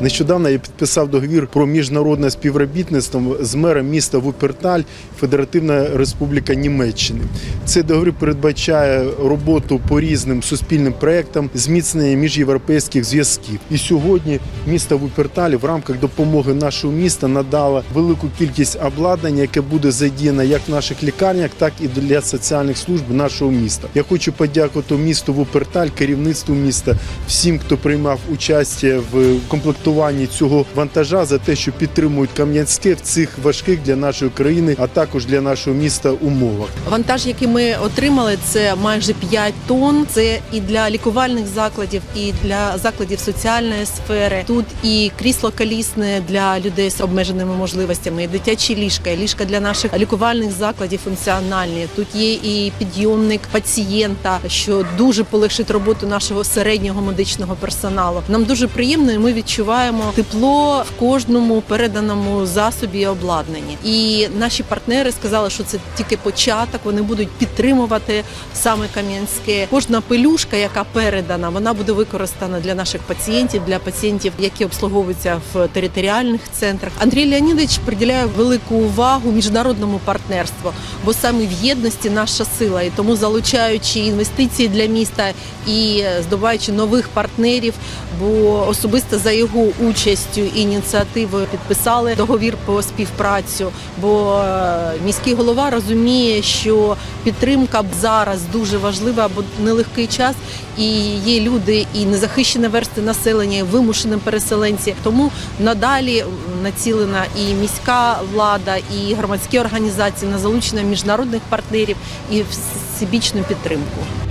Нещодавно я підписав договір про міжнародне співробітництво з мером міста Вуперталь, Федеративна Республіка Німеччини. Цей договір передбачає роботу по різним суспільним проектам, зміцнення міжєвропейських зв'язків. І сьогодні місто Вуперталь в рамках допомоги нашого міста надало велику кількість обладнання, яке буде задіяно як в наших лікарнях, так і для соціальних служб нашого міста. Я хочу подякувати місту Вуперталь, керівництву міста, всім, хто приймав участь в комплектуванні цього вантажа за те, що підтримують Кам'янське в цих важких для нашої країни, а також для нашого міста умовах. Вантаж, який ми отримали, це майже 5 тонн. Це і для лікувальних закладів, і для закладів соціальної сфери. Тут і крісло колісне для людей з обмеженими можливостями, і дитячі ліжка, і ліжка для наших лікувальних закладів функціональні. Тут є і підйомник пацієнта, що дуже полегшить роботу нашого середнього медичного персоналу. Нам дуже приємно, і ми відчуваємо тепло в кожному переданому засобі і обладнанні. І наші партнери сказали, що це тільки початок. Вони будуть підтримувати саме Кам'янське. Кожна пелюшка, яка передана, вона буде використана для наших пацієнтів, для пацієнтів, які обслуговуються в територіальних центрах. Андрій Леонідович приділяє велику увагу міжнародному партнерству, бо саме в єдності наша сила, і тому залучаючи інвестиції для міста і здобуваючи нових партнерів, бо особисто за його участю і ініціативою підписали договір по співпрацю. Бо е, міський голова розуміє, що підтримка зараз дуже важлива, бо нелегкий час, і є люди і незахищені версти населення, і вимушені переселенці. Тому надалі націлена і міська влада, і громадські організації на залучення міжнародних партнерів і всебічну підтримку.